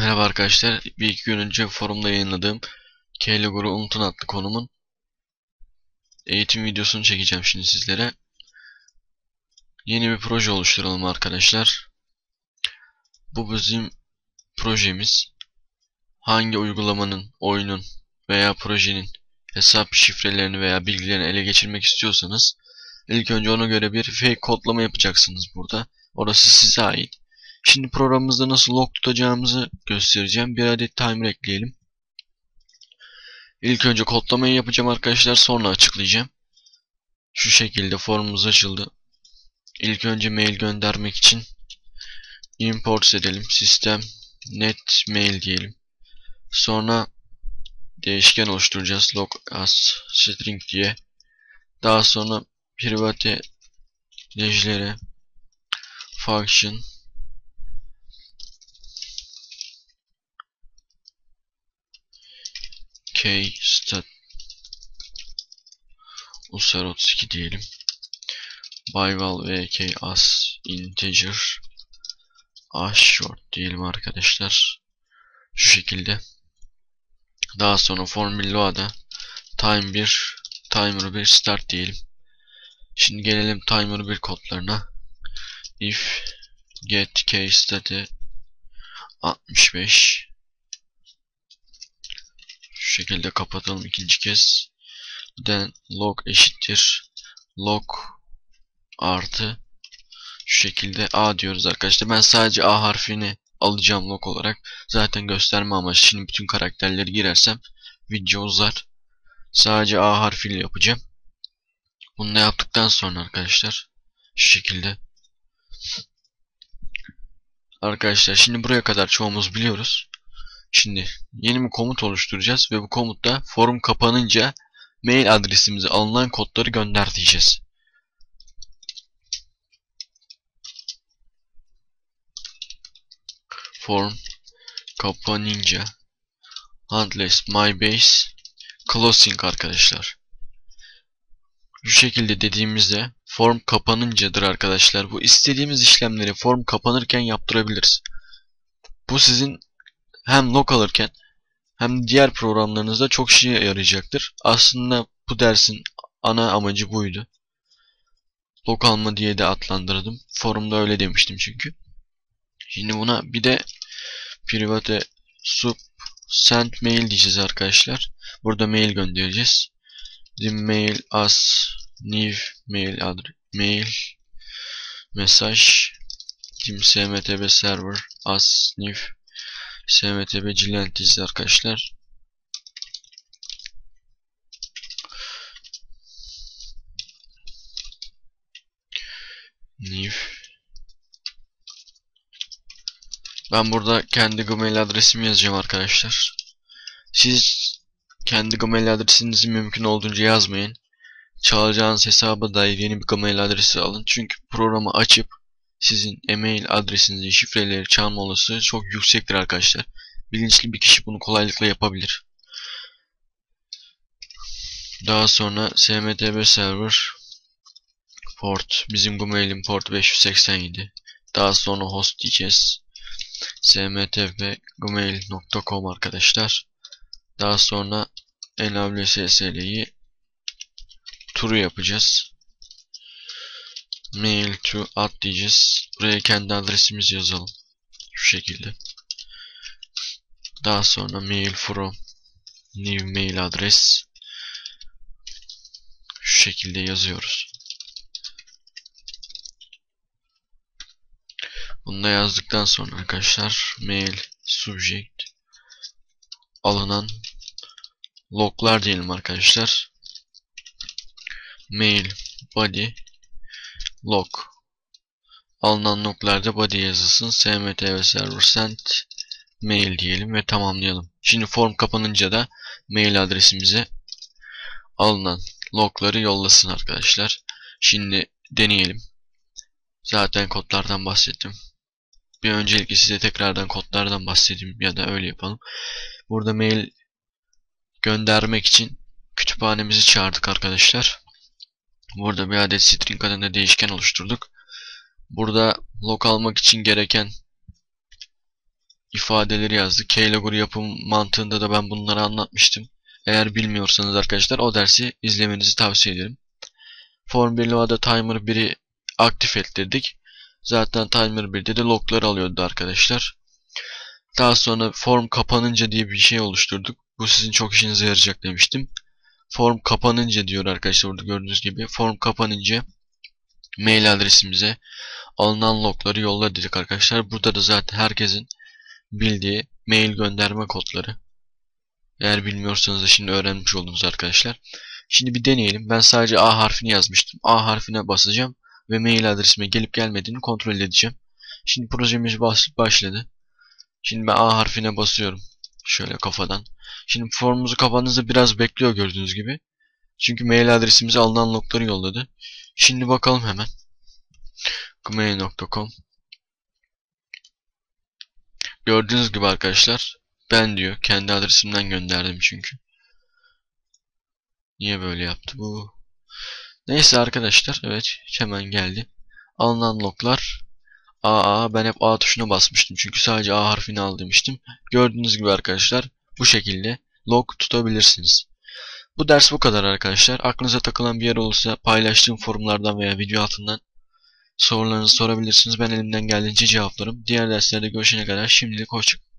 Merhaba arkadaşlar. Bir iki gün önce forumda yayınladığım Keylogger'ı unutun adlı konumun eğitim videosunu çekeceğim şimdi sizlere. Yeni bir proje oluşturalım arkadaşlar. Bu bizim projemiz. Hangi uygulamanın, oyunun veya projenin hesap şifrelerini veya bilgilerini ele geçirmek istiyorsanız ilk önce ona göre bir fake kodlama yapacaksınız burada. Orası size ait. Şimdi programımızda nasıl log tutacağımızı göstereceğim. Bir adet timer ekleyelim. İlk önce kodlamayı yapacağım arkadaşlar. Sonra açıklayacağım. Şu şekilde formumuz açıldı. İlk önce mail göndermek için import edelim. Sistem net mail diyelim. Sonra değişken oluşturacağız. log as string diye. Daha sonra private lejlere function k stat usar 32 diyelim. byval vk as integer a short diyelim arkadaşlar. Şu şekilde. Daha sonra formula time 1 timer 1 start diyelim. Şimdi gelelim timer 1 kodlarına. if get k state 65 şekilde kapatalım ikinci kez. Then log eşittir. Log artı şu şekilde A diyoruz arkadaşlar. Ben sadece A harfini alacağım log olarak. Zaten gösterme amaçlı. Şimdi bütün karakterleri girersem video uzar. Sadece A harfiyle yapacağım. Bunu da yaptıktan sonra arkadaşlar şu şekilde Arkadaşlar şimdi buraya kadar çoğumuz biliyoruz. Şimdi yeni bir komut oluşturacağız ve bu komutta forum kapanınca mail adresimize alınan kodları gönder diyeceğiz. Form kapanınca handles my base closing arkadaşlar. Bu şekilde dediğimizde form kapanıncadır arkadaşlar. Bu istediğimiz işlemleri form kapanırken yaptırabiliriz. Bu sizin hem log alırken hem diğer programlarınızda çok işe yarayacaktır. Aslında bu dersin ana amacı buydu. Log alma diye de adlandırdım. Forumda öyle demiştim çünkü. Şimdi buna bir de private sub send mail diyeceğiz arkadaşlar. Burada mail göndereceğiz. The mail as new mail adres mail mesaj dim server as new SMTB Cilent dizisi arkadaşlar. New Ben burada kendi Gmail adresimi yazacağım arkadaşlar. Siz kendi Gmail adresinizi mümkün olduğunca yazmayın. Çalacağınız hesaba dair yeni bir Gmail adresi alın. Çünkü programı açıp sizin e-mail adresinizin şifreleri çalma olasılığı çok yüksektir arkadaşlar. Bilinçli bir kişi bunu kolaylıkla yapabilir. Daha sonra smtb server port bizim bu mailin port 587. Daha sonra host diyeceğiz. smtb.gmail.com arkadaşlar. Daha sonra enable turu yapacağız. Mail to add diyeceğiz. Buraya kendi adresimizi yazalım. Şu şekilde. Daha sonra mail from new mail adres şu şekilde yazıyoruz. Bunu da yazdıktan sonra arkadaşlar mail subject alınan loglar diyelim arkadaşlar. Mail body log alınan loglarda body yazılsın. smtv server send mail diyelim ve tamamlayalım. Şimdi form kapanınca da mail adresimize alınan logları yollasın arkadaşlar. Şimdi deneyelim. Zaten kodlardan bahsettim. Bir öncelikle size tekrardan kodlardan bahsedeyim ya da öyle yapalım. Burada mail göndermek için kütüphanemizi çağırdık arkadaşlar. Burada bir adet string adında değişken oluşturduk. Burada log almak için gereken ifadeleri yazdı. Keylogger yapım mantığında da ben bunları anlatmıştım. Eğer bilmiyorsanız arkadaşlar o dersi izlemenizi tavsiye ederim. Form 1 Lova'da timer 1'i aktif ettirdik. Zaten timer 1'de de logları alıyordu arkadaşlar. Daha sonra form kapanınca diye bir şey oluşturduk. Bu sizin çok işinize yarayacak demiştim. Form kapanınca diyor arkadaşlar burada gördüğünüz gibi. Form kapanınca mail adresimize alınan logları yolla dedik arkadaşlar. Burada da zaten herkesin bildiği mail gönderme kodları. Eğer bilmiyorsanız da şimdi öğrenmiş oldunuz arkadaşlar. Şimdi bir deneyelim. Ben sadece A harfini yazmıştım. A harfine basacağım ve mail adresime gelip gelmediğini kontrol edeceğim. Şimdi projemiz başladı. Şimdi ben A harfine basıyorum. Şöyle kafadan. Şimdi formumuzu kafanızda biraz bekliyor gördüğünüz gibi. Çünkü mail adresimize alınan logları yolladı. Şimdi bakalım hemen. gmail.com Gördüğünüz gibi arkadaşlar ben diyor. Kendi adresimden gönderdim çünkü. Niye böyle yaptı bu? Neyse arkadaşlar. Evet hemen geldi. Alınan loglar AA ben hep A tuşuna basmıştım. Çünkü sadece A harfini al demiştim. Gördüğünüz gibi arkadaşlar bu şekilde log tutabilirsiniz. Bu ders bu kadar arkadaşlar. Aklınıza takılan bir yer olursa paylaştığım forumlardan veya video altından sorularınızı sorabilirsiniz. Ben elimden geldiğince cevaplarım. Diğer derslerde görüşene kadar şimdilik hoşçakalın.